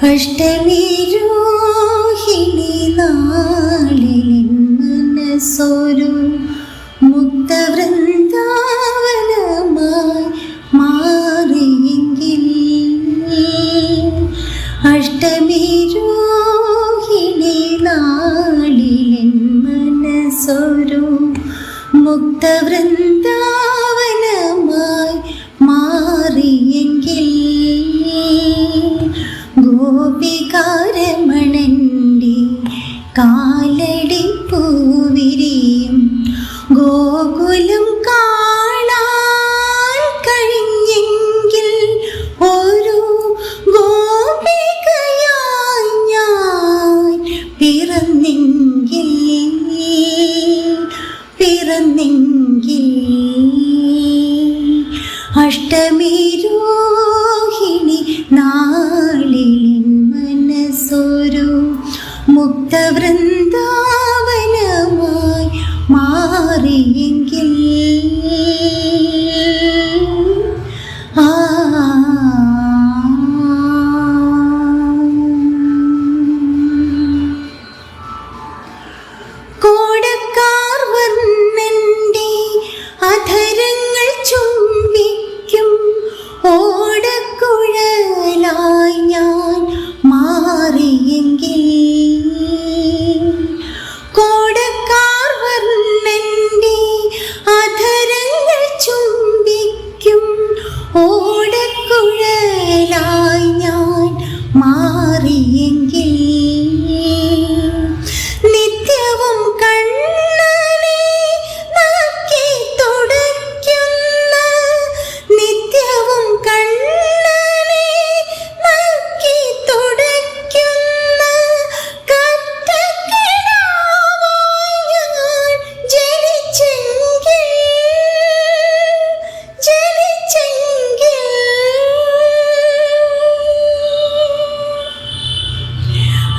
അഷ്ടമി രോഹിണി നാളിൽ മനസ്സൊരു മുക്തവൃന്ദാവനമായി മാറിയെങ്കിൽ അഷ്ടമിരോഹിണി നാളിൽ മനസ്സൊരു മുക്തവൃന്ദാവനമായി ഗോപികാരമണന്റെ കാലടി പൂവിരിയും ഗോകുലം കാണാൻ കഴിഞ്ഞെങ്കിൽ ഒരു ഗോപികയായി ഞാൻ പിറന്നെങ്കിൽ പിറന്നെങ്കിൽ അഷ്ടമി മുക്തവൃന്ദാവനമായി മാറിയെങ്കിൽ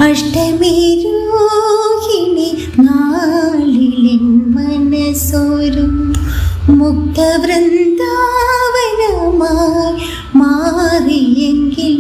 ജനിച്ചെങ്കിൽ അഷ്ടമി രോഹിണി നാളിലിൻ മനസ്സൊരു മുക്തവൃന്ദാവനമായി മാറിയെങ്കിൽ